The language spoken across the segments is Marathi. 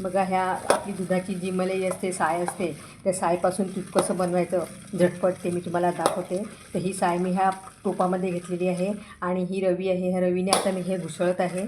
बघा ह्या आपली दुधाची जी मलाई असते साय असते त्या सायपासून तूप कसं बनवायचं झटपट ते मी तुम्हाला दाखवते. तर ही साय मी ह्या टोपामध्ये घेतलेली आहे आणि ही रवी आहे. ह्या रवीने आता मी हे घुसळत आहे.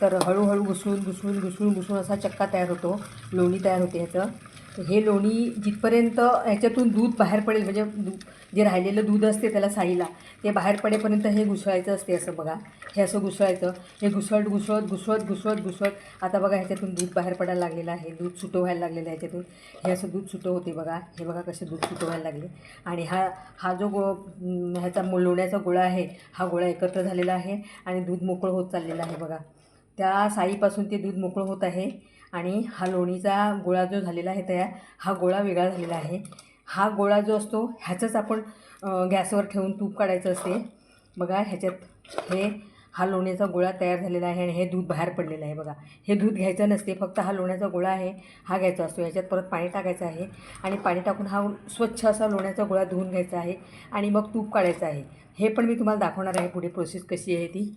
तर हळूहळू घुसळून घुसळून घुसळून घुसळून असा चक्का तयार होतो. लोणी तयार होते ह्याचं. हे लोणी जिथपर्यंत ह्याच्यातून दूध बाहेर पडेल म्हणजे दूध जे राहिलेलं दूध असते त्याला साईला ते बाहेर पडेपर्यंत हे घुसळायचं असते असं बघा. हे असं घुसळायचं. हे घुसळत घुसळत घुसळत घुसळत घुसळत. आता बघा ह्याच्यातून दूध बाहेर पडायला लागलेलं आहे. दूध सुटं व्हायला लागलेलं आहे ह्याच्यातून. हे असं दूध सुटं होते बघा. हे बघा कसे दूध सुटं व्हायला लागले. आणि हा हा जो गो ह्याचा मो- लोण्याचा गोळा आहे हा गोळा एकत्र झालेला आहे आणि दूध मोकळं होत चाललेलं आहे बघा. त्या साईपासून ते दूध मोकळं होत आहे आणि हा लोणीचा गोळा जो झालेला आहे तयार हा गोळा वेगळा झालेला आहे. हा गोळा जो असतो ह्याचंच आपण गॅसवर ठेवून तूप काढायचं असते. बघा ह्याच्यात हे हा लोण्याचा गोळा तयार झालेला आहे आणि हे दूध बाहेर पडलेलं आहे बघा. हे दूध घ्यायचं नसते फक्त हा लोण्याचा गोळा आहे हा घ्यायचा असतो. ह्याच्यात परत पाणी टाकायचं आहे आणि पाणी टाकून हा स्वच्छ असा लोण्याचा गोळा धुवून घ्यायचा आहे आणि मग तूप काढायचं आहे. हे पण मी तुम्हाला दाखवणार आहे पुढे प्रोसेस कशी आहे ती.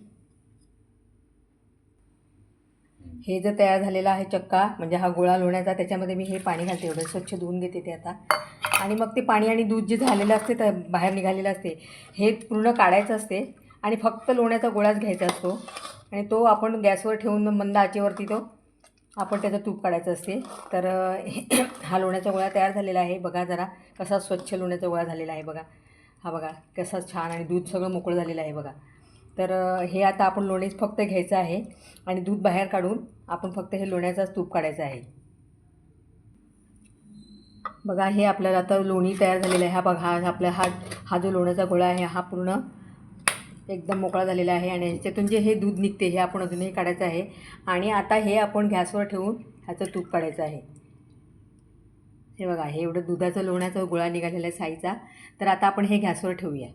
हे जर तयार झालेला आहे चक्का म्हणजे हा गोळा लोण्याचा त्याच्यामध्ये मी हे पाणी घालते एवढं स्वच्छ धुवून घेते ते आता. आणि मग ते पाणी आणि दूध जे झालेलं असते तर बाहेर निघालेलं असते हे पूर्ण काढायचं असते आणि फक्त लोण्याचा गोळाच घ्यायचा असतो. आणि तो आपण गॅसवर ठेवून मंद आचेवरती तो आपण त्याचं तूप काढायचं असते. तर हा लोण्याचा गोळा तयार झालेला आहे. बघा जरा कसा स्वच्छ लोण्याचा गोळा झालेला आहे बघा. हा बघा कसा छान आणि दूध सगळं मोकळं झालेलं आहे बघा. तर हे आता आपण लोणीच फक्त घ्यायचं आहे आणि दूध बाहेर काढून आपण फक्त हे लोण्याचाच तूप काढायचं आहे. बघा हे आपल्याला आता लोणी तयार झालेलं आहे. हा बघा हा आपला हा हा जो लोण्याचा गोळा आहे हा पूर्ण एकदम मोकळा झालेला आहे आणि ह्याच्यातून जे हे दूध निघते हे आपण अजूनही काढायचं आहे आणि आता हे आपण गॅसवर ठेवून ह्याचं तूप काढायचं आहे. हे बघा हे एवढं दुधाचं लोण्याचा गोळा निघालेला आहे साईचा. तर आता आपण हे गॅसवर ठेवूया.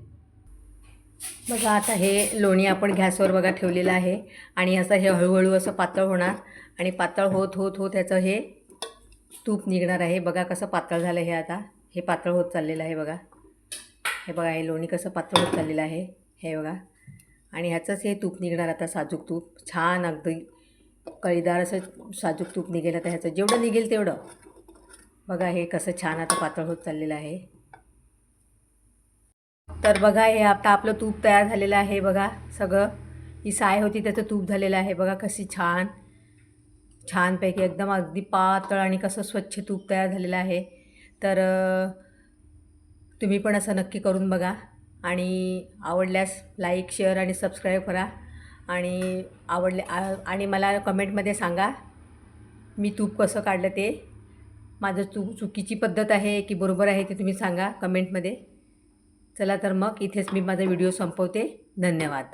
बघा आता हे लोणी आपण गॅसवर बघा ठेवलेलं आहे आणि असं हे हळूहळू असं पातळ होणार आणि पातळ होत होत होत ह्याचं हे तूप निघणार आहे. बघा कसं पातळ झालं हे आता. हे पातळ होत चाललेलं आहे बघा. हे बघा हे लोणी कसं पातळ होत चाललेलं आहे. हे बघा. आणि ह्याचंच हे तूप निघणार आता साजूक तूप. छान अगदी कळीदार असं साजूक तूप निघेल आता ह्याचं. जेवढं निघेल तेवढं. बघा हे कसं छान आता पातळ होत चाललेलं आहे. तर बघा हे आता आपलं तूप तयार झालेलं आहे बघा सगळं. ही साय होती त्याचं तूप झालेलं आहे बघा कशी छान. छानपैकी एकदम अगदी पातळ आणि कसं स्वच्छ तूप तयार झालेलं आहे. तर तुम्ही पण असं नक्की करून बघा आणि आवडल्यास लाईक शेअर आणि सबस्क्राईब करा. आणि आवडले आ- आणि मला कमेंटमध्ये सांगा मी तूप कसं काढलं ते. माझं चू चुकीची पद्धत आहे की बरोबर आहे ते तुम्ही सांगा कमेंटमध्ये. चला तर मग इथेच मी माझा व्हिडिओ संपवते. धन्यवाद.